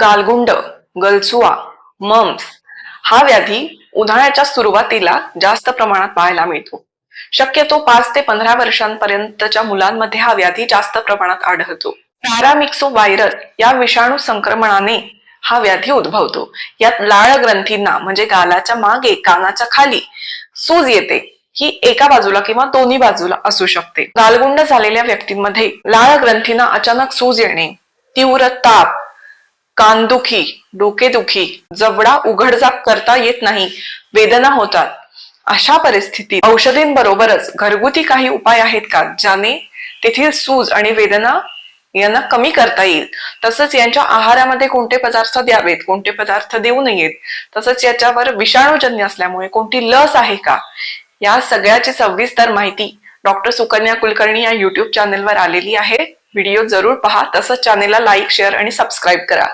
गालगुंड गलसुआ mums हा व्याधी उन्हाळ्याच्या सुरुवातीला जास्त प्रमाणात पाहायला मिळतो. शक्यतो पाच ते पंधरा वर्षांपर्यंतच्या मुलांमध्ये हा व्याधी जास्त प्रमाणात आढळतो. पॅरामिक्सो व्हायरस या विषाणू संक्रमणाने हा व्याधी उद्भवतो. यात लाळ ग्रंथींना म्हणजे गालाच्या मागे कानाच्या खाली सूज येते. ही एका बाजूला किंवा दोन्ही बाजूला असू शकते. गालगुंड झालेल्या व्यक्तींमध्ये लाळ ग्रंथींना अचानक सूज येणे तीव्र ताप कानदुखी डोकेदुखी जबडा उघडझाप करता येत नाही वेदना होतात. अशा परिस्थितीत औषधींबरोबरच घरगुती काही उपाय आहेत का ज्याने तेथील सूज आणि वेदना यांना कमी करता येईल? तसंच यांच्या आहारामध्ये कोणते पदार्थ द्यावेत कोणते पदार्थ देऊ नयेत? तसंच याच्यावर विषाणूजन्य असल्यामुळे कोणती लस आहे का? या सगळ्याची सविस्तर माहिती डॉक्टर सुकन्या कुलकर्णी या युट्यूब चॅनेलवर आलेली आहे. व्हिडिओ जरूर पहा तसंच चॅनेलला लाईक शेअर आणि सबस्क्राईब करा.